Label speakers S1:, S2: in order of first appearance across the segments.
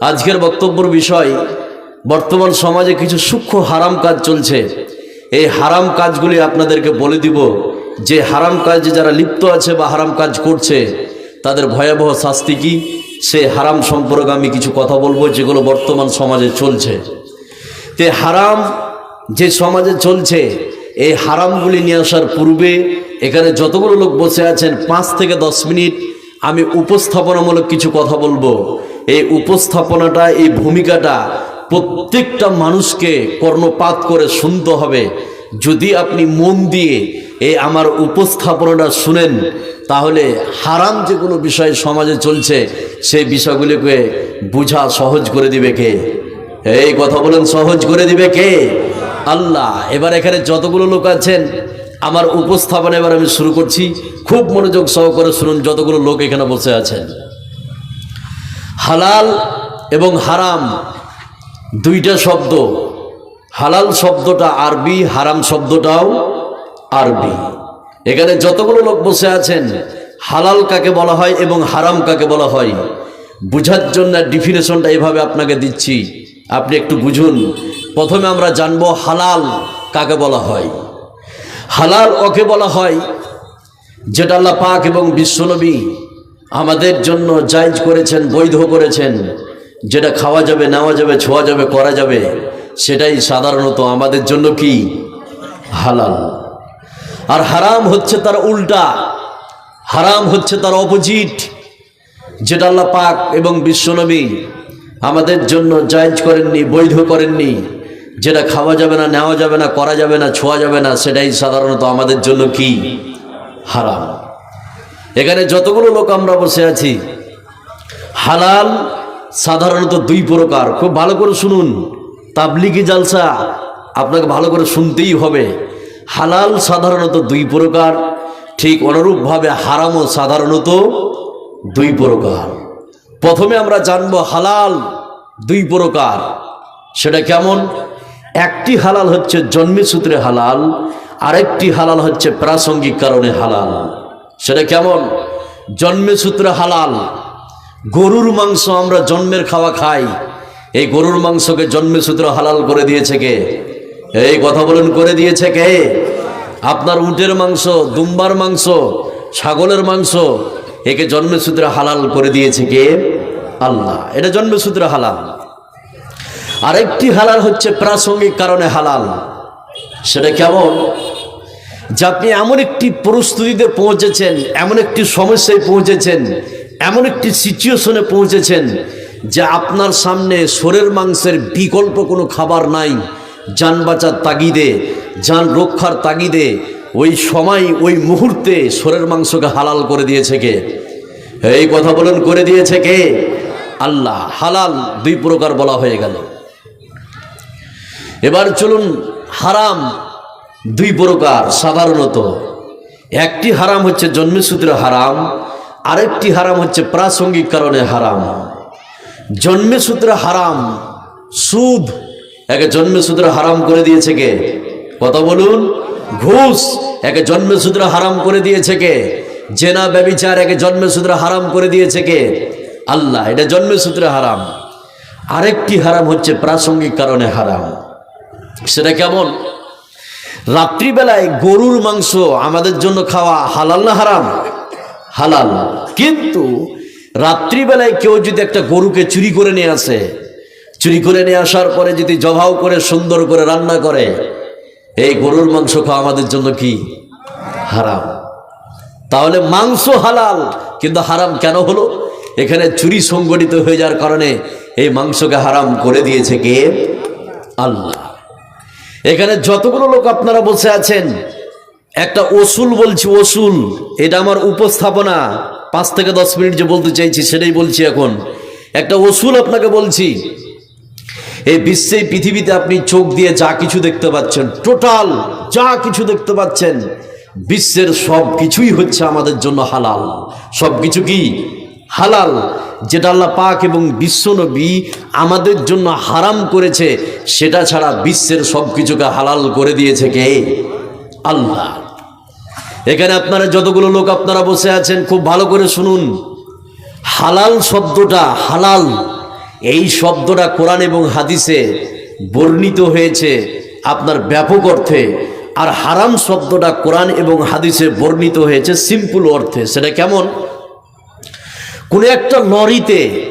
S1: আজকের বক্তব্যর বিষয়, বর্তমান সমাজে কিছু সূক্ষ্ম হারাম কাজ চলছে। এই হারাম কাজগুলি আপনাদেরকে বলে দিব, যে হারাম কাজে যারা লিপ্ত আছে বা হারাম কাজ করছে, তাদের ভয়াবহ শাস্তি কি? সে হারাম সম্পর্কে আমি কিছু কথা বলব, যেগুলো বর্তমান সমাজে চলছে। তে হারাম যে সমাজে চলছে, এই হারামগুলি নিয়ে আসার পূর্বে এখানে যতগুলো লোক বসে আছেন, পাঁচ থেকে দশ মিনিট আমি উপস্থাপনামূলক কিছু কথা বলব। এই উপস্থাপনাটা, এই ভূমিকাটা প্রত্যেকটা মানুষকে কর্ণপাত করে শুনতে হবে। যদি আপনি মন দিয়ে এই আমার উপস্থাপনাটা শুনেন, তাহলে হারাম যে কোনো বিষয় সমাজে চলছে, সেই বিষয়গুলিকে বোঝা সহজ করে দিবে কে? এই কথা বলেন, সহজ করে দিবে কে? আল্লাহ, এবার এখানে যতগুলো লোক আছেন, আমার উপস্থাপনা এবার আমি শুরু করছি। খুব মনোযোগ সহকারে শুনুন, যতগুলো লোক এখানে বসে আছেন। হালাল এবং হারাম দুইটা শব্দ। হালাল শব্দটা আরবি, হারাম শব্দটাও আরবি। এখানে যতগুলো লোক বসে আছেন, হালাল কাকে বলা হয় এবং হারাম কাকে বলা হয়, বুঝার জন্য ডিফিনেশনটা এভাবে আপনাকে দিচ্ছি। আপনি একটু বুঝুন। প্রথমে আমরা জানব হালাল কাকে বলা হয়। হালাল ওকে বলা হয়, যেটা আল্লাহ পাক এবং বিশ্বনবী আমাদের জন্য জায়জ করেছেন, বৈধ করেছেন। যেটা খাওয়া যাবে, নেওয়া যাবে, ছোঁয়া যাবে, করা যাবে, সেটাই সাধারণত আমাদের জন্য কি? হালাল। আর হারাম হচ্ছে তার উল্টা। হারাম হচ্ছে তার অপোজিট। যেটা আল্লাহ পাক এবং বিশ্বনবী আমাদের জন্য জায়জ করেননি, বৈধ করেননি। যেটা খাওয়া যাবে না, নেওয়া যাবে না, করা যাবে না, ছোঁয়া যাবে না, সেটাই সাধারণত আমাদের জন্য কি? হারাম। এখানে যতগুলো লোক আমরা বসে আছি, হালাল সাধারণত দুই প্রকার। খুব ভালো করে শুনুন, তাবলিগি জালসা আপনাকে ভালো করে শুনতেই হবে। হালাল সাধারণত দুই প্রকার, ঠিক অনুরূপভাবে হারামও সাধারণত দুই প্রকার। প্রথমে আমরা জানব হালাল দুই প্রকার, সেটা কেমন? একটি হালাল হচ্ছে জন্মসূত্রে হালাল, আরেকটি হালাল হচ্ছে প্রাসঙ্গিক কারণে হালাল। সেটা কেমন? জন্মসূত্রে হালাল। গরুর মাংস আমরা জন্মের খাওয়া খাই। এই গরুর মাংসকে জন্মসূত্র হালাল করে দিয়েছে কে? এই কথা বলেন, করে দিয়েছে কে? আপনার উটের মাংস, দুম্বার মাংস, ছাগলের মাংস, একে জন্মসূত্রে হালাল করে দিয়েছে কে? আল্লাহ। এটা জন্মসূত্রে হালাল। আরেকটি হালাল হচ্ছে প্রাসঙ্গিক কারণে হালাল। সেটা কেমন? যে আপনি এমন একটি পরিস্থিতিতে পৌঁছেছেন, এমন একটি সমস্যায় পৌঁছেছেন, এমন একটি সিচুয়েশনে পৌঁছেছেন যে আপনার সামনে সোরের মাংসের বিকল্প কোনো খাবার নাই, যান বাঁচার তাগিদে, যান রক্ষার তাগিদে, ওই সময়, ওই মুহূর্তে সোরের মাংসকে হালাল করে দিয়েছে কে? এই কথা বলেন, করে দিয়েছে কে? আল্লাহ, হালাল দুই প্রকার বলা হয়ে গেল। এবার চলুন, হারাম দুই প্রকার, সাধারণত। একটি হারাম হচ্ছে জন্মসূত্রে হারাম, আরেকটি হারাম হচ্ছে প্রাসঙ্গিক কারণে হারাম। জন্মসূত্রে হারাম, সুদ। একে জন্মসূত্রে হারাম করে দিয়েছে কে? কথা বলুন। ঘুষ একে জন্মসূত্রে হারাম করে দিয়েছে কে? জেনা, ব্যবিচার একে জন্মসূত্রে হারাম করে দিয়েছে কে? আল্লাহ, এটা জন্মসূত্রে হারাম। আরেকটি হারাম হচ্ছে প্রাসঙ্গিক কারণে হারাম। সেটা কেমন? রাত্রিবেলায় গরুর মাংস আমাদের জন্য খাওয়া হালাল না হারাম? হালাল। কিন্তু রাত্রিবেলায় কেউ যদি একটা গরুকে চুরি করে নিয়ে আসে, চুরি করে নিয়ে আসার পরে যদি জবাও করে, সুন্দর করে রান্না করে, এই গরুর মাংস খাওয়া আমাদের জন্য কি? হারাম। তাহলে মাংস হালাল, কিন্তু হারাম কেন হলো? এখানে চুরি সংগঠিত হয়ে যাওয়ার কারণে এই মাংসকে হারাম করে দিয়েছে কে? আল্লাহ। এখানে যতগুলো লোক আপনারা বসে আছেন, একটা ওসুল বলছি, ওসুল, এটা আমার উপস্থাপনা। পাঁচ থেকে দশ মিনিট যে বলতে চাইছি সেটাই বলছি এখন। একটা ওসুল আপনাকে বলছি, এই বিশ্বে পৃথিবীতে আপনি চোখ দিয়ে যা কিছু দেখতে পাচ্ছেন, টোটাল যা কিছু দেখতে পাচ্ছেন, বিশ্বের সব কিছুই হচ্ছে আমাদের জন্য হালাল। সব কিছু কি? হালাল, যেটা আল্লাহ পাক এবং বিশ্বনবী আমাদের জন্য হারাম করেছে, সেটা ছাড়া বিশ্বের সব কিছুকে হালাল করে দিয়েছে কে? আল্লাহ। এখানে আপনারা যতগুলো লোক আপনারা বসে আছেন, খুব ভালো করে শুনুন। হালাল শব্দটা হালাল, এই শব্দটা কোরআন এবং হাদিসে বর্ণিত হয়েছে আপনার ব্যাপক অর্থে, আর হারাম শব্দটা কোরআন এবং হাদিসে বর্ণিত হয়েছে সিম্পল অর্থে। সেটা কেমন? একটা লরিতে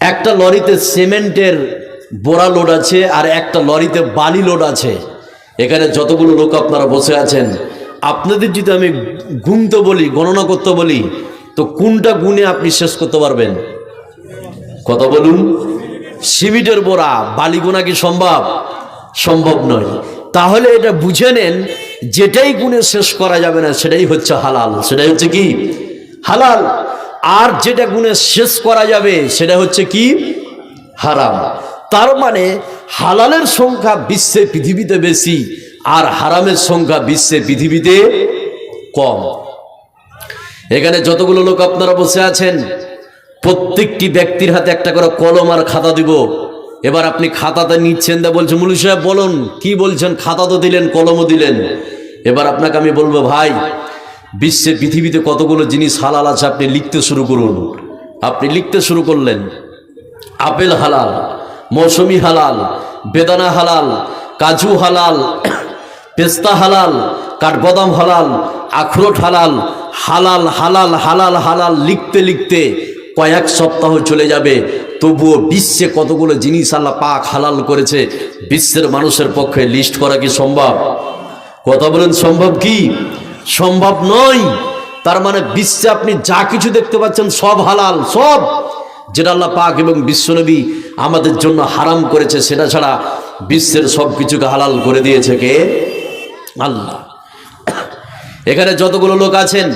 S1: একটা লরিতে সিমেন্টের বোরা লোড আছে আর একটা লরিতে বালি লোড আছে। এখানে যতগুলো লোক আপনারা বসে আছেন, আপনাদের যদি আমি গুনতে বলি, গণনা করতে বলি, তো কোনটা গুনে আপনি শেষ করতে পারবেন? কথা বলুন। সিমিটের বোরা, বালি গোনা কি সম্ভব? সম্ভব নয়। তাহলে এটা বুঝে নেন, যেটাই গুণে শেষ করা যাবে না, সেটাই হচ্ছে হালাল। সেটাই হচ্ছে কি? হালাল। আর যেটা গুণে শেষ করা যাবে, সেটা হচ্ছে কি? হারাম। তার মানে হালালের সংখ্যা বিশ্বে পৃথিবীতে বেশি, আর হারামের সংখ্যা বিশ্বে পৃথিবীতে কম। এখানে যতগুলো লোক আপনারা বসে আছেন, প্রত্যেকটি ব্যক্তির হাতে একটা করে কলম আর খাতা দিব। এবার আপনি খাতাতে নিচ্ছেন দা বলছেন মুলু সাহেব, বলুন, কি বলছেন? খাতা তো দিলেন, কলমও দিলেন। এবার আপনাকে আমি বলব, ভাই বিশ্বে পৃথিবীতে কতগুলো জিনিস হালাল আছে আপনি লিখতে শুরু করুন। আপনি লিখতে শুরু করলেন, আপেল হালাল, মৌসুমি হালাল, বেদানা হালাল, কাজু হালাল, পেস্তা হালাল, কাঠবাদাম হালাল, আখরোট হালাল হালাল হালাল হালাল হালাল লিখতে লিখতে কয়েক সপ্তাহ চলে যাবে। তবুও বিশ্বে কতগুলো জিনিস আল্লাহ পাক হালাল করেছে, বিশ্বের মানুষের পক্ষে লিস্ট করা কি সম্ভব? কথা বলেন, সম্ভব কি? সম্ভব নয়। তার মানে বিশ্বে আপনি যা কিছু দেখতে পাচ্ছেন সব হালাল, সব। যেটা আল্লাহ পাক এবং বিশ্বনবী আমাদের জন্য হারাম করেছে, সেটা ছাড়া বিশ্বের সব কিছুকে হালাল করে দিয়েছে কে? আল্লাহ। এখানে যতগুলো লোক আছেন,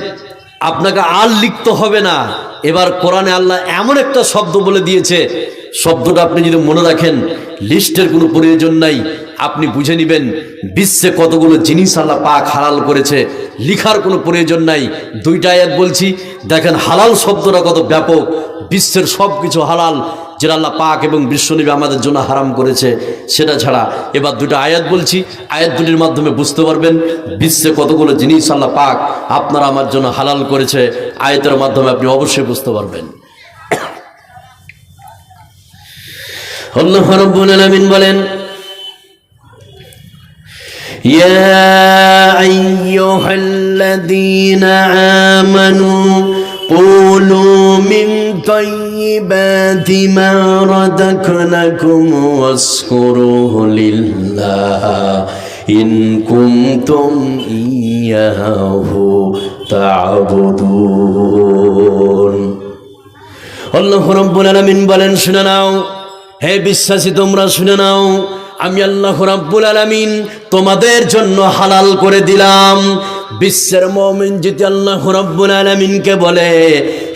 S1: আপনাকে আর লিখতে হবে না। এবার কোরআনে আল্লাহ এমন একটা শব্দ বলে দিয়েছে, শব্দটা আপনি যদি মনে রাখেন, লিস্টের কোনো প্রয়োজন নাই। আপনি বুঝে নেবেন, বিশ্বে কতগুলো জিনিস আল্লাহ পাক হালাল করেছে, লিখার কোনো প্রয়োজন নাই। দুইটা আয়াত বলছি, দেখেন হালাল শব্দটা কত ব্যাপক, বিশ্বের সব কিছু হালাল, যেটা আল্লাহ পাক এবং বিশ্বনবী আমাদের জন্য হারাম করেছে, সেটা ছাড়া। এবার দুটো আয়াত বলছি, আয়াত দুটির মাধ্যমে বুঝতে পারবেন, বিশ্বে কতগুলো জিনিস আল্লাহ পাক আপনারা আমার জন্য হালাল করেছে, আয়াতের মাধ্যমে আপনি অবশ্যই বুঝতে পারবেন। আল্লাহ রাব্বুল আলামিন বলেন يا أيها الذين آمنوا قولوا من طيبات ما رزقناكم واشكروه لله إن كنتم إياه تعبدون আল্লাহ রব্বুল আলামিন বলেন শুনে নাও হে বিশ্বাসী তোমরা শুনে নাও আমি আল্লাহ রাব্বুল আলামিন তোমাদের জন্য হালাল করে দিলাম। বিশ্বের মমিন আল্লাহ আলমিনকে আলামিনকে বলে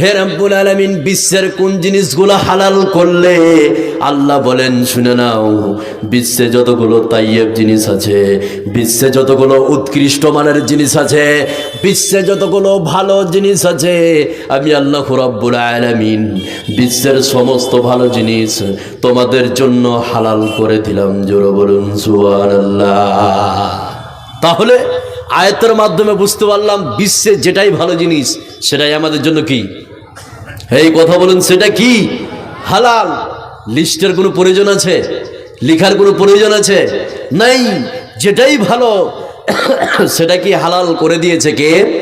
S1: হে রাব্বুল আলামিন, বিশ্বের কোন জিনিসগুলো হালাল করলে আল্লাহ বলেন, শুনে নাও, বিশ্বে যতগুলো তাইয়েব জিনিস আছে, বিশ্বে যতগুলো উৎকৃষ্ট মানের জিনিস আছে, বিশ্বে যতগুলো ভালো জিনিস আছে, আমি আল্লাহ রাব্বুল আলামিন বিশ্বের সমস্ত ভালো জিনিস তোমাদের জন্য হালাল করে দিলাম। জোরে বলুন, সুবহানাল্লাহ। তাহলে আয়তের মাধ্যমে বুঝতে পারলাম, বিশ্বে যেটাই ভালো জিনিস, সেটাই আমাদের জন্য কি? এই কথা বলুন, সেটা কি? হালাল। লিস্টের কোনো প্রয়োজন আছে? লিখার কোনো প্রয়োজন আছে? নাই। যেটাই ভালো, সেটা কি হালাল করে দিয়েছে কে?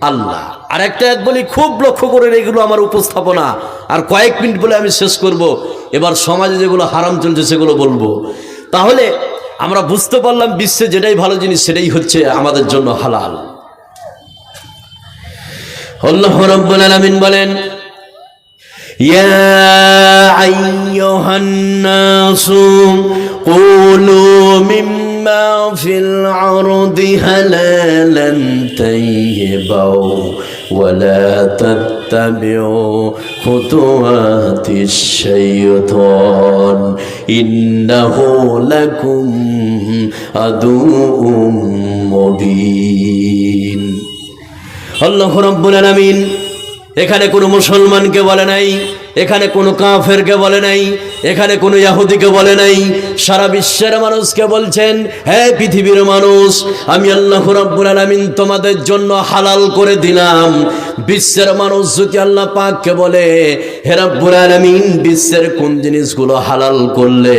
S1: আল্লাহ। আর একটা এক বলি, খুব লক্ষ্য করে এগুলো আমার উপস্থাপনা। আর কয়েক মিনিট বলে আমি শেষ করব। এবার সমাজে যেগুলো হারাম চলছে, সেগুলো বলব। তাহলে আমরা বুঝতে পারলাম, বিশ্বে যেটাই ভালো জিনিস, সেটাই হচ্ছে আমাদের জন্য হালাল। আল্লাহ রাব্বুল আলামিন বলেন يا أيها الناس قولوا مما في العرض هلالا طيبا ولا تتبعوا خطوات الشيطان إنه لكم عدو مبين الله رب العالمين এখানে কোনো মুসলমানকে বলে নাই এখানে কোনো কাফেরকে বলে নাই এখানে কোনো ইয়াহুদিকে বলে নাই, সারা বিশ্বের মানুষকে বলছেন হ্যাঁ পৃথিবীর মানুষ, আমি আল্লাহ রাব্বুল আলামিন তোমাদের জন্য হালাল করে দিলাম। বিশ্বের মানুষ যদি আল্লাহ পাককে বলে, হে রাব্বুল আলামিন, বিশ্বের কোন জিনিসগুলো হালাল করলে?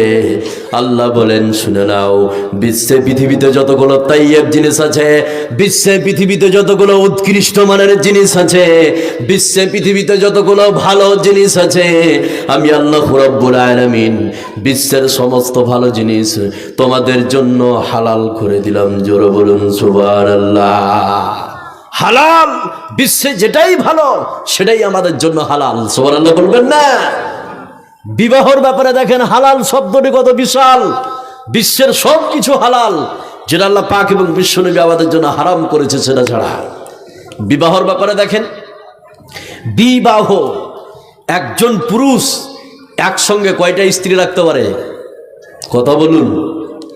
S1: আল্লাহ বলেন, শুনে নাও, বিশ্বে পৃথিবীতে যতগুলো তাইয়েব জিনিস আছে, বিশ্বে পৃথিবীতে যতগুলো উৎকৃষ্ট মানের জিনিস আছে, বিশ্বে পৃথিবীতে যতগুলো ভালো জিনিস আছে, আমি আল্লাহ রাব্বুল আলামিন বিশ্বের সমস্ত ভালো জিনিস তোমাদের জন্য হালাল করে দিলাম। জোরে বলুন সুবহানাল্লাহ। হালাল বিশ্বে যেটাই ভালো সেটাই আমাদের জন্য হালাল। সুবহানাল্লাহ বলবেন না। বিবাহর ব্যাপারে দেখেন হালাল শব্দটি কত বিশাল। বিশ্বের সব কিছু হালাল যেটা আল্লাহ পাক এবং বিশ্বনবী আমাদের জন্য হারাম করেছে সেটা ছাড়া। বিবাহর ব্যাপারে দেখেন বিবাহ একজন পুরুষ একসঙ্গে কয়টা স্ত্রী রাখতে পারে? কথা বলুন।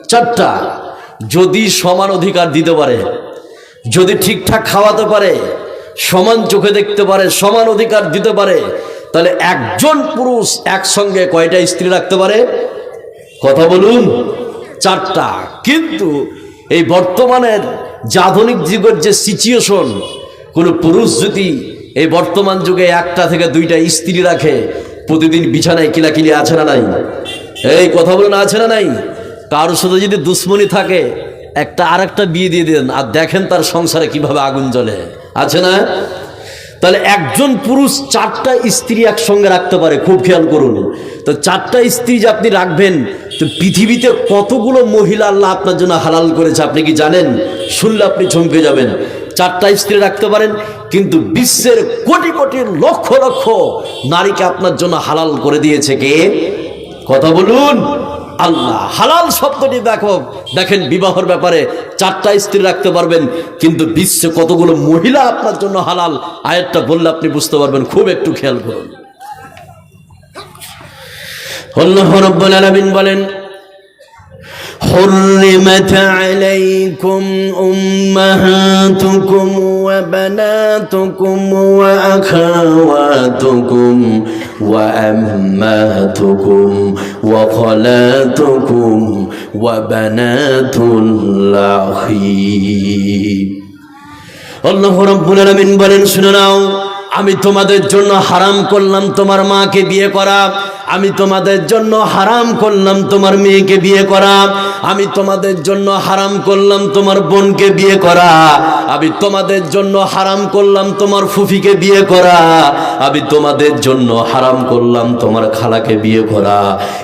S1: চারটা। যদি সমান অধিকার দিতে পারে, যদি ঠিকঠাক খাওয়াতে পারে, সমান চোখে দেখতে পারে, সমান অধিকার দিতে পারে, তাহলে একজন পুরুষ একসঙ্গে কয়টা স্ত্রী রাখতে পারে? কথা বলুন। চারটা। কিন্তু এই বর্তমানের যে আধুনিক যুগের যে সিচুয়েশন কোনো পুরুষ যদি এই বর্তমান যুগে একটা থেকে দুইটা স্ত্রী রাখে প্রতিদিন বিছানায় কিলাকিলি আছে না নাই? এই কথা বলুন আছে না নাই? কারোর সাথে যদি দুশ্মনী থাকে, একটা আর একটা বিয়ে দিয়ে দেন, আর দেখেন তার সংসারে কীভাবে আগুন জ্বলে। আছে না? তাহলে একজন পুরুষ চারটা স্ত্রী একসঙ্গে রাখতে পারে, খুব খেয়াল করুন। তো চারটা স্ত্রী যে আপনি রাখবেন, তো পৃথিবীতে কতগুলো মহিলা আল্লাহ আপনার জন্য হালাল করেছে, আপনি কি জানেন? শুনলে আপনি চমকে যাবেন। চারটা স্ত্রী রাখতে পারেন কিন্তু বিশ্বের কোটি কোটি লক্ষ লক্ষ নারীকে আপনার জন্য হালাল করে দিয়েছে কে? কথা বলুন। আল্লাহ, হালাল শব্দটি দেখো। দেখেন বিবাহর ব্যাপারে চারটা স্ত্রী রাখতে পারবেন, কিন্তু বিশ্বে কতগুলো মহিলা আপনার জন্য হালাল? আয়াতটা বললে আপনি বুঝতে পারবেন। খুব একটু খেয়াল করুন। আল্লাহ রাব্বুল আলামিন বলেন حرمت عليكم أمهاتكم وبناتكم وأخواتكم وأمهاتكم وخالاتكم وبنات الأخ আল্লাহ রাব্বুল আলামিন বলেন শুনে নাও আমি তোমাদের জন্য হারাম করলাম তোমার মাকে বিয়ে করা আমি তোমাদের জন্য হারাম করলাম তোমার মেয়েকে বিয়ে করা। আমি তোমাদের জন্য হারাম করলাম তোমার বোনকে বিয়ে করা। আমি তোমাদের জন্য হারাম করলাম তোমার ফুফিকে বিয়ে করা। আমি তোমাদের জন্য হারাম করলাম তোমার খালাকে বিয়ে করা।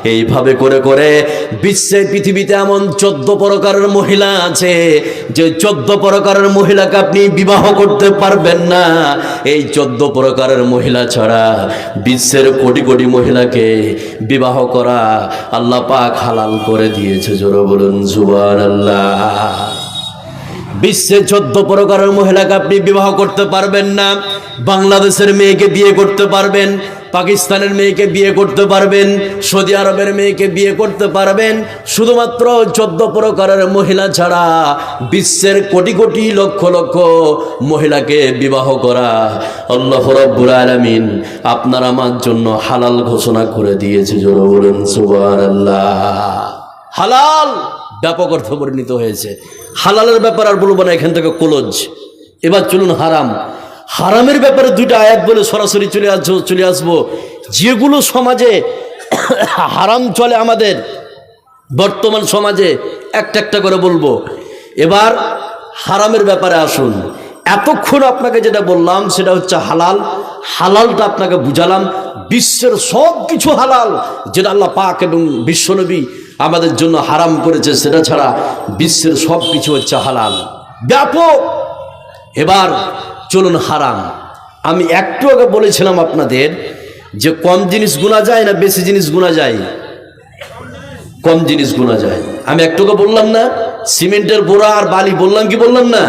S1: এইভাবে করে করে বিশ্বে পৃথিবীতে এমন চোদ্দ প্রকারের মহিলা আছে, যে চোদ্দ প্রকারের মহিলাকে আপনি বিবাহ করতে পারবেন না। এই চোদ্দ প্রকারের মহিলা ছাড়া বিশ্বের কোটি কোটি মহিলাকে বিবাহ করা আল্লাহ পাক হালাল করে দিয়েছে, জোর বলুন জুবান আল্লাহ বিশ্বে চোদ্দ প্রকারের মহিলাকে আপনি বিবাহ করতে পারবেন না, বাংলাদেশের মেয়েকে বিয়ে করতে পারবেন পাকিস্তানের মেয়েকে বিয়ে করতে পারবেন, সৌদি আরবের মেয়েকে বিয়ে করতে পারবেন, শুধুমাত্র চোদ্দ প্রকারের মহিলা ছাড়া বিশ্বের কোটি কোটি লক্ষ লক্ষ মহিলাকে বিবাহ করা। আল্লাহ রব্বুল আলামিন আপনার আমার জন্য হালাল ঘোষণা করে দিয়েছে, জোর সুবহানাল্লাহ। হালাল ব্যাপক অর্থ পরিণত হয়েছে। হালালের ব্যাপার আর বলব না, এখান থেকে কলজ। এবার চলুন হারাম। হারামের ব্যাপারে দুইটা আয়াত বলে সরাসরি চলে আসব চলে আসব। যেগুলো সমাজে হারাম চলে আমাদের, বর্তমান সমাজে একটা একটা করে বলব। এবার হারামের ব্যাপারে আসুন। এতক্ষণ আপনাকে যেটা বললাম, সেটা হচ্ছে হালাল। হালালটা আপনাকে বুঝালাম। বিশ্বের সব কিছু হালাল, যেটা আল্লাহ পাক এবং বিশ্বনবী আমাদের জন্য হারাম করেছে, সেটা ছাড়া বিশ্বের সব কিছু হচ্ছে হালাল। ব্যাপক! এবার চলুন হারাম। আমি একটু আগে বলেছিলাম আপনাদের যে কম জিনিস গুণা যায় না বেশি জিনিস গুণা যায়? কম জিনিস গুণা যায়। আমি একটুকে বললাম না, সিমেন্টের বোড়া আর বালি বললাম কি বললাম না?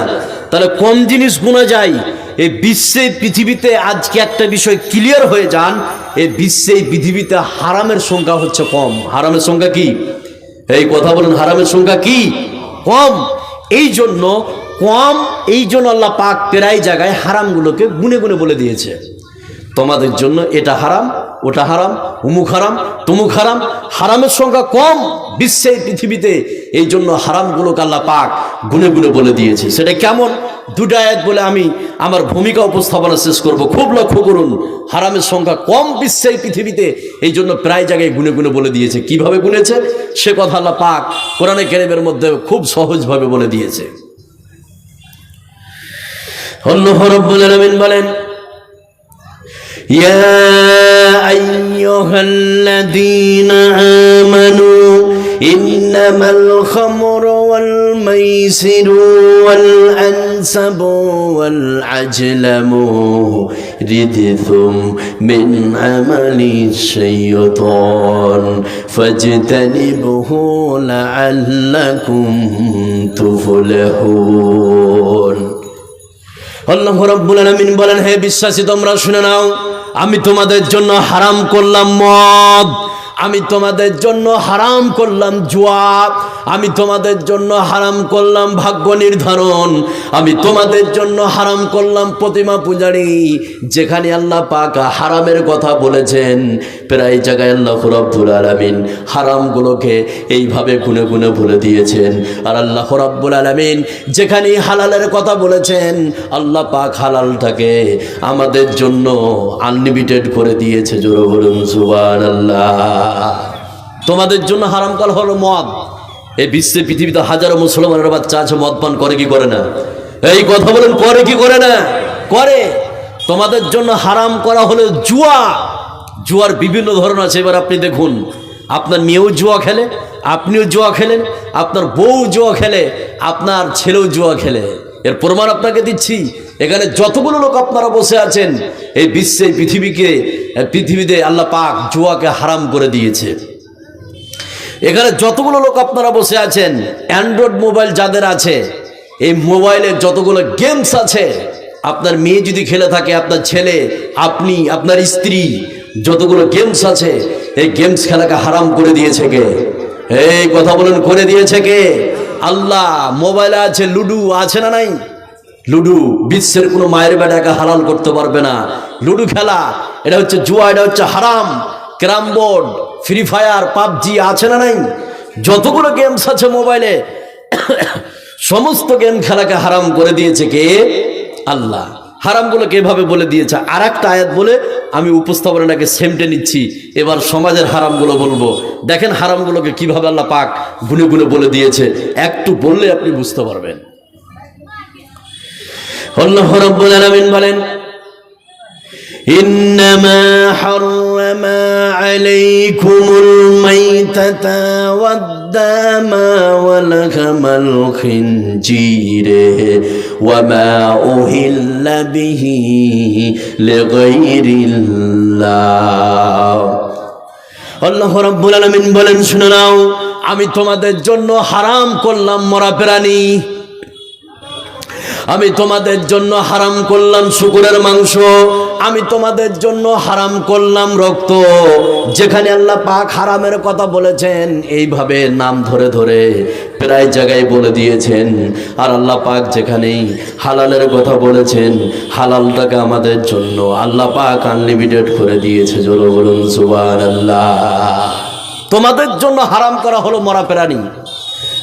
S1: তাহলে কম জিনিস গুণা যায়, এই বিশ্বে, পৃথিবীতে আজকে একটা বিষয় ক্লিয়ার হয়ে যান, এই বিশ্বে, পৃথিবীতে হারামের সংখ্যা হচ্ছে কম। হারামের সংখ্যা কি? এই কথা বলেন, হারামের সংখ্যা কি? কম। এই জন্য কম, এই জন্য আল্লাহ পাক প্রায় জায়গায় হারামগুলোকে গুনে গুনে বলে দিয়েছে। তোমাদের জন্য এটা হারাম, ওটা হারাম, উমুক হারাম, তুমুক হারাম, হারামের সংখ্যা কম বিশ্বে, পৃথিবীতে, এই জন্য হারামগুলোকে আল্লাহ পাক গুনে গুনে বলে দিয়েছে। সেটা কেমন? দুটা আয়াত বলে আমি আমার ভূমিকা উপস্থাপনা শেষ করব। খুব লক্ষ্য করুন, হারামের সংখ্যা কম বিশ্বে, পৃথিবীতে, এই জন্য প্রায় জায়গায় গুনে গুনে বলে দিয়েছে। কীভাবে গুনেছে? সে কথা আল্লাহ পাক কোরআনে কেরেমের মধ্যে খুব সহজভাবে বলে দিয়েছে। আল্লাহ রব্বুল আলামিন বলেন
S2: يا أيها الذين آمنوا إنما الخمر والميسر والأنسب والعجلم رجث من عمل الشيطان فاجتنبوه لعلكم تفلحون
S1: আল্লাহ রব্বুল আলামিন বলেন, হে বিশ্বাসী, তোমরা শুনে নাও, আমি তোমাদের জন্য হারাম করলাম মদ, আমি তোমাদের জন্য হারাম করলাম জুয়া আমি তোমাদের জন্য হারাম করলাম ভাগ্য নির্ধারণ। আমি তোমাদের জন্য হারাম করলাম প্রতিমা পূজারি। যেখানে আল্লাহ পাক হারামের কথা বলেছেন, প্রায় জায়গায় আল্লাহ রব্বুল আলামিন হারামগুলোকে এইভাবে গুনে গুনে বলে দিয়েছেন। আর আল্লাহ রব্বুল আলামিন যেখানে হালালের কথা বলেছেন, আল্লাহ পাক হালালটাকে আমাদের জন্য আনলিমিটেড করে দিয়েছে। জোর বলুন সুবান আল্লাহ তোমাদের জন্য হারাম হলো মদ। এই বিশ্বে পৃথিবীতে হাজারো মুসলমানের বাচ্চা আছে, মদ পান করে কি করে না? এই কথা বলেন, করে কি করে না? করে। তোমাদের জন্য হারাম করা হলো জুয়া। জুয়ার বিভিন্ন ধরন আছে। এবার আপনি দেখুন, আপনার মেয়েও জুয়া খেলে, আপনিও জুয়া খেলেন, আপনার বউ জুয়া খেলে, আপনার ছেলেও জুয়া খেলে। এর প্রমাণ আপনাকে দিচ্ছি, এখানে যতগুলো লোক আপনারা বসে আছেন, এই বিশ্বে পৃথিবীকে, পৃথিবীতে আল্লাহ পাক জুয়াকে হারাম করে দিয়েছে। এখানে যতগুলো লোক আপনারা বসে আছেন অ্যান্ড্রয়েড মোবাইল যাদের আছে, এই মোবাইলে যতগুলো গেমস আছে, আপনার মেয়ে যদি খেলে থাকে, আপনার ছেলে, আপনি, আপনার স্ত্রী, যতগুলো গেমস আছে, এই গেমস খেলাকে হারাম করে দিয়েছে কে? এই কথা বলেন, করে দিয়েছে কে? আল্লাহ মোবাইলে আছে, লুডু আছে না নাই? লুডু, বিশ্বের কোনো মায়ের বেটাকে হালাল করতে পারবে না। লুডু খেলা, এটা হচ্ছে জুয়া, এটা হচ্ছে হারাম। Carrom board free fire PUBG আছে না নাই? যতগুলো গেমস আছে মোবাইলে সমস্ত গেম খেলাকে হারাম করে দিয়েছে কে? আল্লাহ। হারামগুলো কেভাবে বলে দিয়েছে। আর একটা আয়াত বলে, আমি উপস্থাপনাটাকে সেমটে নিচ্ছি, এবার সমাজের হারামগুলো বলব। দেখেন হারামগুলোকে কীভাবে আল্লাহ পাক গুনে গুনে বলে দিয়েছে। একটু বললে আপনি বুঝতে পারবেন। আল্লাহ রাব্বুল আলামিন বলেন
S2: حرم عليكم الميتة والدم ولحم الخنزير وما أهل به لغير الله
S1: আল্লাহ রাব্বুল আলামিন বলেন শুনে নাও আমি তোমাদের জন্য হারাম করলাম মরা প্রাণী আমি তোমাদের জন্য হারাম করলাম শুকুরের মাংস আমি তোমাদের জন্য হারাম করলাম রক্ত। যেখানে আল্লাহ পাক হারামের কথা বলেছেন, এইভাবে নাম ধরে ধরে প্রায় জায়গায় বলে দিয়েছেন। আর আল্লাহ পাক যেখানেই হালালের কথা বলেছেন, হালালটাকে আমাদের জন্য আল্লাহ পাক আনলিমিটেড করে দিয়েছে। জোর বলুন সুবান আল্লাহ তোমাদের জন্য হারাম করা হলো মরা প্রাণী।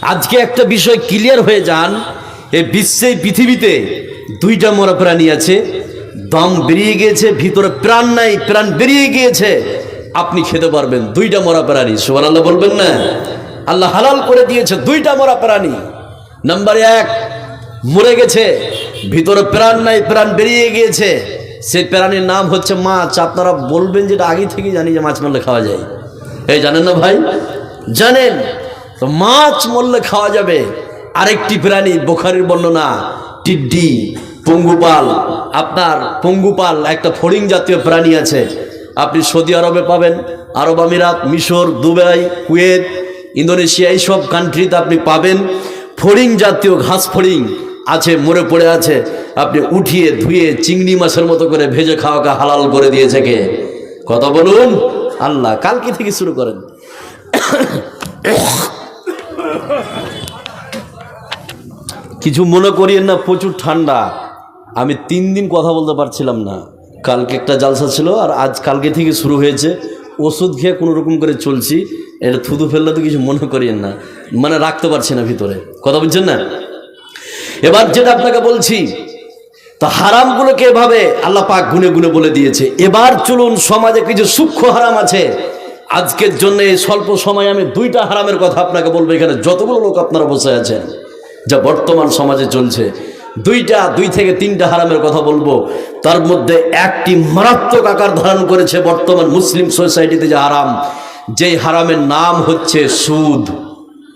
S1: আজকে একটা বিষয় ক্লিয়ার হয়ে যান, এই বিশ্বে, পৃথিবীতে দুইটা মরা প্রাণী আছে। দম বেরিয়ে গিয়েছে, ভিতরে প্রাণ নাই, প্রাণ বেরিয়ে গিয়েছে। আপনি খেতে পারবেন, দুইটা মরা প্রাণী সুবান আল্লাহ বলবেন না? আল্লাহ হালাল করে দিয়েছে, দুইটা মরা প্রাণী। নাম্বার এক, মরে গেছে, ভিতরে প্রাণ নাই, প্রাণ বেরিয়ে গিয়েছে। সেই প্রাণীর নাম হচ্ছে মাছ। আপনারা বলবেন যেটা আগে থেকে জানি যে মাছ মারলে খাওয়া যায়। এই জানেন না ভাই? জানেন? তো মাছ মরলে খাওয়া যাবে। আরেকটি প্রাণী, বোখারির বর্ণনা, টিড্ডি। পঙ্গুপাল, আপনার পঙ্গুপাল একটা ফড়িং জাতীয় প্রাণী আছে। আপনি সৌদি আরবে পাবেন, আরব আমিরাত, মিশর, দুবাই, কুয়েত, ইন্দোনেশিয়া, এইসব কান্ট্রিতে আপনি পাবেন। ফড়িং জাতীয় ঘাস ফড়িং আছে, মরে পড়ে আছে। আপনি উঠিয়ে, ধুয়ে, চিংড়ি মাছের মতো করে ভেজে খাওয়াকে হালাল করে দিয়েছে কে? কথা বলুন। আল্লাহ, কালকে থেকে শুরু করেন। কিছু মনে করিয়েন না, প্রচুর ঠান্ডা। আমি তিন দিন কথা বলতে পারছিলাম না। কালকে একটা জালসা ছিল আর আজ কালকে থেকে শুরু হয়েছে। ওষুধ খেয়ে কোনো রকম করে চলছি। এটা থুতু ফেললে তো কিছু মনে করিয়েন না। মানে রাখতে পারছি না ভিতরে। কথা বুঝছেন না? এবার যেটা আপনাকে বলছি, তা হারামগুলোকে এভাবে আল্লাহ পাক গুনে গুনে বলে দিয়েছে। এবার চলুন সমাজে কিছু সূক্ষ্ম হারাম আছে। আজকের জন্য এই স্বল্প সময়ে আমি দুইটা হারামের কথা আপনাকে বলব। এখানে যতগুলো লোক আপনারা বসে আছেন, যা বর্তমান সমাজে চলছে। দুইটা, দুই থেকে তিনটা হারামের কথা বলব। তার মধ্যে একটি মারাত্মক আকার ধারণ করেছে বর্তমান মুসলিম সোসাইটিতে যে হারাম। যেই হারামের নাম হচ্ছে সুদ।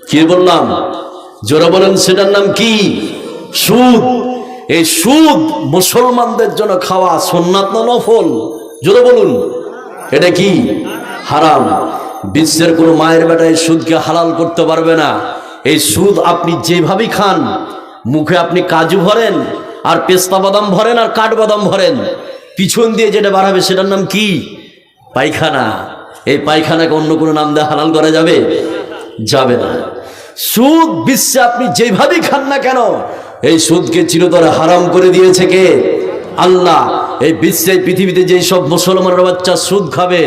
S1: কি বললাম? জোরে বলেন, সেটার নাম কি? সুদ। এই সুদ মুসলমানদের জন্য খাওয়া সোননাথ না নফল? জোরে বলুন, এটা কি? হারাম। বিশ্বের কোনো মায়ের বেটা এই সুদকে হালাল করতে পারবে না। এই সুদ আপনি যেভাবেই খান মুখে আপনি কাজু ভরেন আর পেস্তা বাদাম ভরেন আর কাঠবাদাম ভরেন। পিছন দিয়ে যেটা বাড়াবে সেটার নাম কি? পায়খানা। এই পায়খানাকে অন্য কোনো নাম দিয়ে হালাল করা যাবে? যাবে না। সুদ বিশ্বে আপনি যেভাবেই খান না কেন, এই সুদকে চিরতরে হারাম করে দিয়েছে কে? আল্লাহ। এই বিশ্বে পৃথিবীতে যেই সব মুসলমানের বাচ্চা সুদ খাবে,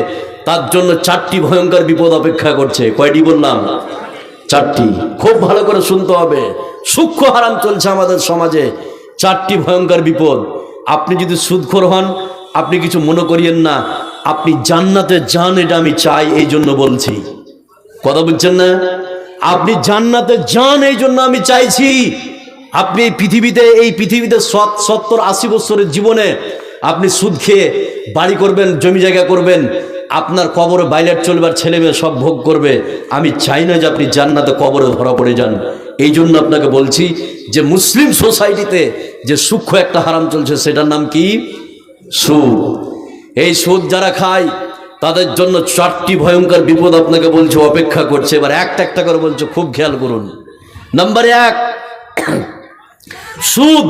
S1: তার জন্য চারটি ভয়ঙ্কর বিপদ অপেক্ষা করছে। কয়টি বললাম? চারটি। খুব ভালো করে শুনতে হবে। সূক্ষ্ম হারাম চলছে আমাদের সমাজে। চারটি ভয়ঙ্কর বিপদ। আপনি যদি সুদখোর হন, আপনি কিছু মনে করিয়েন না। আপনি জান্নাতে যান, এটা আমি চাই, এই জন্য বলছি। কথা বুঝছেন না? আপনি জান্নাতে যান, এই জন্য আমি চাইছি। আপনি এই পৃথিবীতে এই পৃথিবীতে সত সত্তর আশি বছরের জীবনে আপনি সুদ খেয়ে বাড়ি করবেন, জমি জায়গা করবেন আপনার কবরে বাইলেট চলবার ছেলে মেয়ে সব ভোগ করবে। আমি চাই না যে আপনি জান্নাতে কবরে ধরা পড়ে যান। এই জন্য আপনাকে বলছি যে মুসলিম সোসাইটিতে যে সূক্ষ্ম একটা হারাম চলছে, সেটার নাম কি? সুদ। এই সুদ যারা খায়, তাদের জন্য চারটি ভয়ঙ্কর বিপদ আপনাকে বলছে, অপেক্ষা করছে। এবার একটা একটা করে বলছে, খুব খেয়াল করুন। নাম্বার এক, সুদ।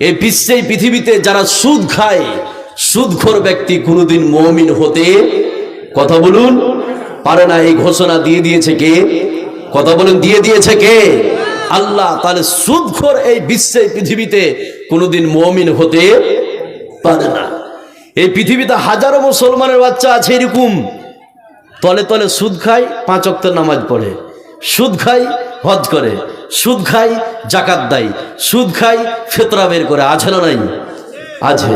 S1: এই বিশ্বে পৃথিবীতে যারা সুদ খায় সুদখোর ব্যক্তি কোনোদিন মমিন হতে কথা বলুন, পারে না, এই ঘোষণা দিয়ে দিয়েছে কে? কথা বলুন, দিয়ে দিয়েছে কে? আল্লাহ তাহলে সুদখোর এই বিশ্বে পৃথিবীতে কোনোদিন মমিন হতে পারে না। এই পৃথিবীতে হাজারো মুসলমানের বাচ্চা আছে এরকম। তলে তলে সুদ খায়, পাঁচ অক্তের নামাজ পড়ে। সুদ খায়, হজ করে। সুদ খায়, জাকাত দেয়। সুদ খায়, ফেতরা বের করে। আছে না নাই? আছে।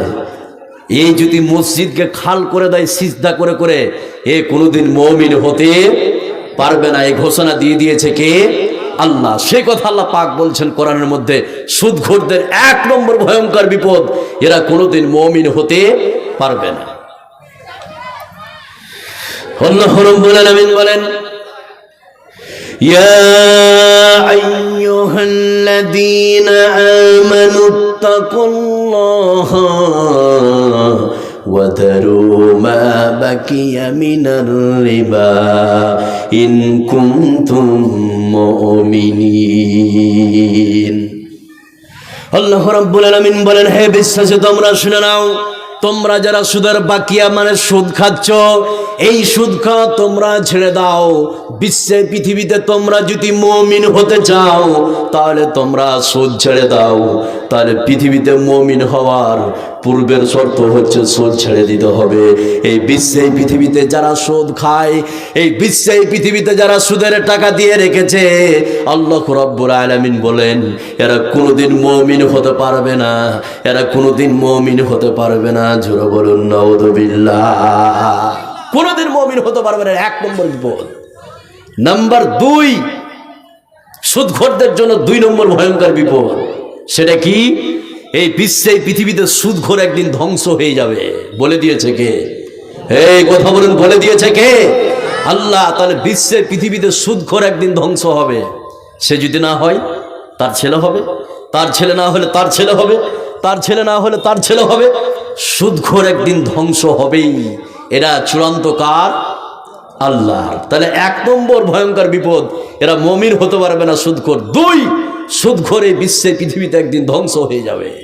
S1: এই যদি মসজিদকে খাল করে দেয়, সিজদা করে করে, এ কোনোদিন মমিন হতে পারবে না। এই ঘোষণা দিয়ে দিয়েছে কে? আল্লাহ। সে কথা আল্লাহ পাক বলছেন কোরআনের মধ্যে। সুদঘোরদের এক নম্বর ভয়ঙ্কর বিপদ, এরা কোনোদিন মমিন হতে পারবে না। আল্লাহ রব্বুল আলামিন বলেন,
S2: ইয়া আইয়ুহাল্লাযীনা আমানু آمنوا اتقوا الله وذروا ما بقي من الربا إن كنتم مؤمنين
S1: আল্লাহ রাব্বুল আলামিন বলেন হে বিশ্বাসী তোমরা শুনে নাও তোমরা যারা সুদের বাকিয়া মানে সুদ খাচ্ছ, এই সুদ খাওয়া তোমরা ছেড়ে দাও। বিশ্বে পৃথিবীতে তোমরা যদি মমিন হতে চাও, তাহলে তোমরা সুদ ছেড়ে দাও। তাহলে পৃথিবীতে মমিন হওয়ার পূর্বের শর্ত হচ্ছে সুদ ছেড়ে দিতে হবে। এই বিশ্বে, এই পৃথিবীতে যারা সুদ খায়, এই বিশ্বে, এই পৃথিবীতে যারা সুদের টাকা দিয়ে রেখেছে, আল্লাহ রব্বুল আলামিন বলেন, এরা কোনোদিন মমিন হতে পারবে না, এরা কোনোদিন মমিন হতে পারবে না। জোরে বলুন নওদবিল্লাহ কোনোদিন মমিন হতে পারবে না এক নম্বর বিপদ। নাম্বার দুই সুদঘরদের জন্য দুই নম্বর ভয়ঙ্কর বিপদ। সেটা কি? এই বিশ্বে পৃথিবীতে সুদঘর একদিন ধ্বংস হয়ে যাবে। বলে দিয়েছে কে? এই কথা বলুন, বলে দিয়েছে কে? আল্লাহ তাহলে বিশ্বে পৃথিবীতে সুদঘর একদিন ধ্বংস হবে। সে যদি না হয়, তার ছেলে হবে। তার ছেলে না হলে তার ছেলে হবে। তার ছেলে না হলে তার ছেলে হবে। সুদঘর একদিন ধ্বংস হবেই। এরা চূড়ান্ত কার? আল্লাহ। তাহলে এক নম্বর ভয়ঙ্কর বিপদ, এরা মমির হতে পারবে না সুদখোর দুই সুদখোর এই বিশ্বে পৃথিবীতে একদিন ধ্বংস হয়ে যাবে।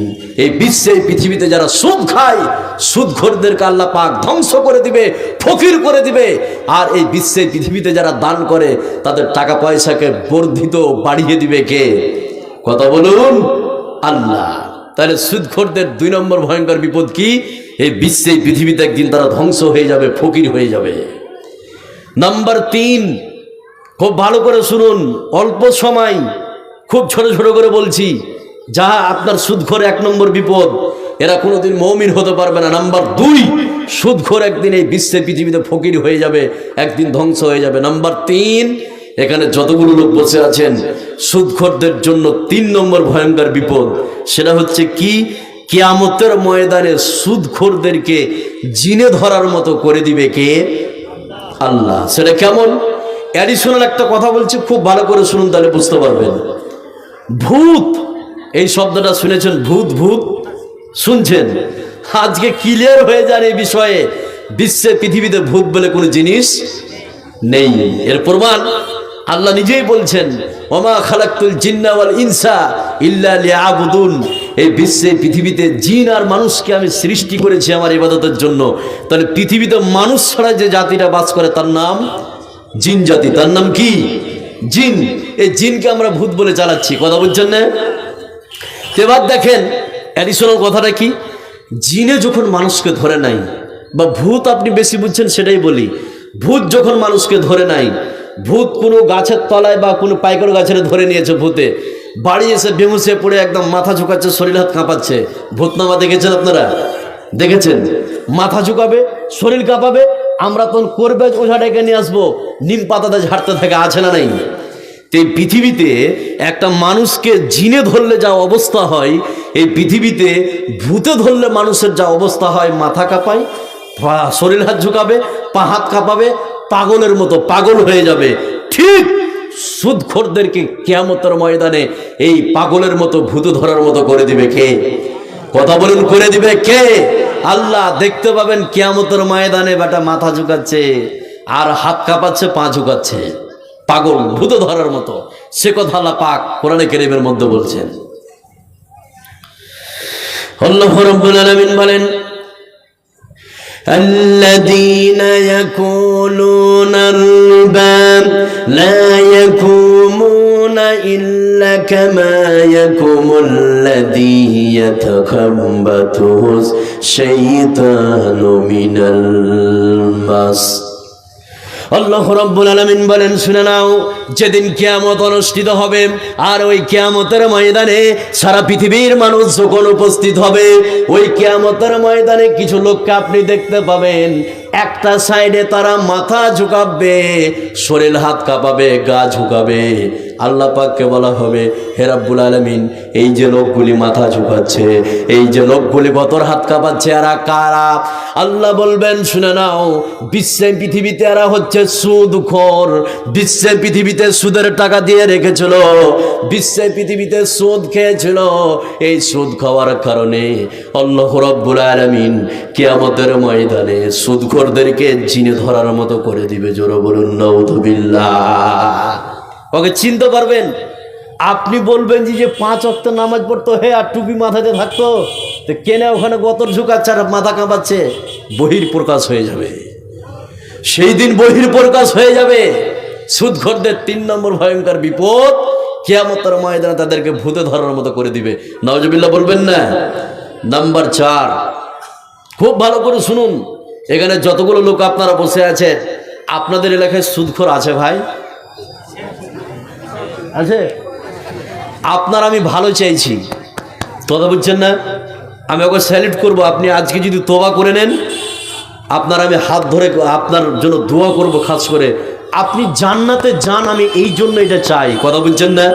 S1: এই বিশ্বে পৃথিবীতে যারা সুদ খায় সুদখোরদেরকে আল্লাহ পাক ধ্বংস করে দিবে, ফকির করে দিবে। আর এই বিশ্বে পৃথিবীতে যারা দান করে, তাদের টাকা পয়সাকে বর্ধিত বাড়িয়ে দিবে কে? কথা বলুন, আল্লাহ। তাহলে সুদখোরদের দুই নম্বর ভয়ঙ্কর বিপদ কি? এই বিশ্বে পৃথিবীতে একদিন তারা ধ্বংস হয়ে যাবে, ফকির হয়ে যাবে। নাম্বার তিন, খুব ভালো করে শুনুন, অল্প সময়, খুব ছোট ছোট করে বলছি যাহা আপনার সুদখোর এক নম্বর বিপদ, এরা কোনোদিন মৌমিন হতে পারবে না। নাম্বার দুই, সুদখোর একদিন এই বিশ্বে পৃথিবীতে ফকির হয়ে যাবে, একদিন ধ্বংস হয়ে যাবে। নাম্বার তিন, এখানে যতগুলো লোক বসে আছেন, সুদখোরদের জন্য তিন নম্বর ভয়ঙ্কর বিপদ, সেটা হচ্ছে কি? কিয়ামতের ময়দানে সুদখোরদেরকে জিনে ধরার মতো করে দিবে কে? আল্লাহ। সেটা কেমন? অ্যাডিশনাল একটা কথা বলছি, খুব ভালো করে শুনুন, তাহলে বুঝতে পারবেন। ভূত এই শব্দটা শুনেছেন ভূত ভূত? শুনছেন? আজকে ক্লিয়ার হয়ে যান এই বিষয়ে। বিশ্বে, পৃথিবীতে ভূত বলে কোনো জিনিস নেই। এর প্রমাণ আল্লাহ নিজেই বলছেন, ওমা খালাক্তুল জিন্না ওয়াল ইনসা ইল্লা লিয়াবুদুন। এই বিশ্বে, পৃথিবীতে জিন আর মানুষকে আমি সৃষ্টি করেছি আমার ইবাদতের জন্য। তাহলে পৃথিবীতে মানুষ ছাড়া যে জাতিটা বাস করে, তার নাম জিন জাতি। তার নাম কি? জিন। এই জিনকে আমরা ভূত বলে চালাচ্ছি। কথা বলছেন না? এবার দেখেন অ্যাডিশনাল কথাটা কি? জিনে যখন মানুষকে ধরে নাই, বা ভূত আপনি বেশি বুঝছেন সেটাই বলি। ভূত যখন মানুষকে ধরে নাই, ভূত কোনো গাছের তলায় বা কোনো পাইকর গাছের ধরে নিয়েছে ভূতে। বাড়ি এসে বেহুসে পড়ে একদম মাথা ঝুঁকাচ্ছে, শরীর হাত কাঁপাচ্ছে। ভূতনামা দেখেছেন আপনারা? দেখেছেন? মাথা ঝুঁকাবে, শরীর কাঁপাবে, আমরা তখন করবে ওঝাটাকে নিয়ে আসব। নিম পাতাতে ঝাড়তে থাকে, আছে না নাই? এই পৃথিবীতে একটা মানুষকে জিনে ধরলে যা অবস্থা হয়, এই পৃথিবীতে ভূতে ধরলে মানুষের যা অবস্থা হয়, মাথা কাঁপায় শরীর হাত ঝুঁকাবে, পা, হাত কাঁপাবে, পাগলের মতো পাগল হয়ে যাবে। ঠিক সুদখোরদেরকে কেয়ামতের ময়দানে এই পাগলের মতো ভূত ধরার মতো করে দিবে কে? কথা বলুন, করে দিবে কে? আল্লাহ দেখতে পাবেন কেয়ামতের ময়দানে বেটা মাথা ঝুঁকাচ্ছে, আর হাত কাঁপাচ্ছে, পা ঝুঁকাচ্ছে। পাগল ভূত ধরার মতো সে কথা আল্লাহ পাক কোরআনে কেরিমের মধ্যে বলছেন আল্লাহ রাব্বুল আলামিন বলেন
S2: الذين يكونون الربا لا يقومون إلا كما يقوم الذي يتخبطه الشيطان من المس
S1: আল্লাহ রব্বুল আলমিন বলেন, শুনে নাও, যেদিন কেয়ামত অনুষ্ঠিত হবে আর ওই কেয়ামতের ময়দানে সারা পৃথিবীর মানুষ যখন উপস্থিত হবে, ওই কেয়ামতের ময়দানে কিছু লোককে আপনি দেখতে পাবেন। একটা সাইডে তারা মাথা ঝুঁকাবে, শরীর হাত কাঁপাবে, গা ঝুঁকাবে। আল্লাহ পাককে বলা হবে হেরাব্বুল আলমিন, এই যে লোকগুলি মাথা ঝুঁকাচ্ছে, এই যে লোকগুলি বতর হাত কাঁপাচ্ছে, এরা কারা? আল্লাহ বলবেন, শুনে নাও বিশ্বে পৃথিবীতে এরা হচ্ছে সুদখোর। বিশ্বে পৃথিবীতে সুদের টাকা দিয়ে রেখেছিল বিশ্বে পৃথিবীতে সুদ খেয়েছিল। এই সুদ খাওয়ার কারণে আল্লাহ রব্বুল আলামিন কিয়ামতের ময়দানে সুদখোরদেরকে জিনে ধরার মতো করে দিবে। জোরে বলুন নাউযুবিল্লাহ ওকে, চিনতে পারবেন? আপনি বলবেন যে পাঁচ অক্ট নামাজ পড়তো, হে, আর টুপি মাথাতে থাকতো? তো কেনে ওখানে গতর ঝুঁকাচ্ছে আর মাথা কাঁপাচ্ছে। বহির প্রকাশ হয়ে যাবে। সেই দিন বহির প্রকাশ হয়ে যাবে। সুদঘরদের তিন নম্বর ভয়ঙ্কর বিপদ কেয়ামতের ময়দানে তাদেরকে ভূতে ধরার মতো করে দিবে। নওয়াজবিল্লাহ বলবেন না? নাম্বার চার। খুব ভালো করে শুনুন। এখানে যতগুলো লোক আপনারা বসে আছেন, আপনাদের এলাকায় সুদখোর আছে ভাই? আছে? আপনার আমি ভালো চাইছি। কথা বলছেন না? আমি ওকে স্যালিউট করব, আপনি আজকে যদি তোবা করে নেন, আপনার আমি হাত ধরে আপনার জন্য দোয়া করব খাস করে। আপনি জান্নাতে যান, আমি এই জন্য এটা চাই। কথা বলছেন না?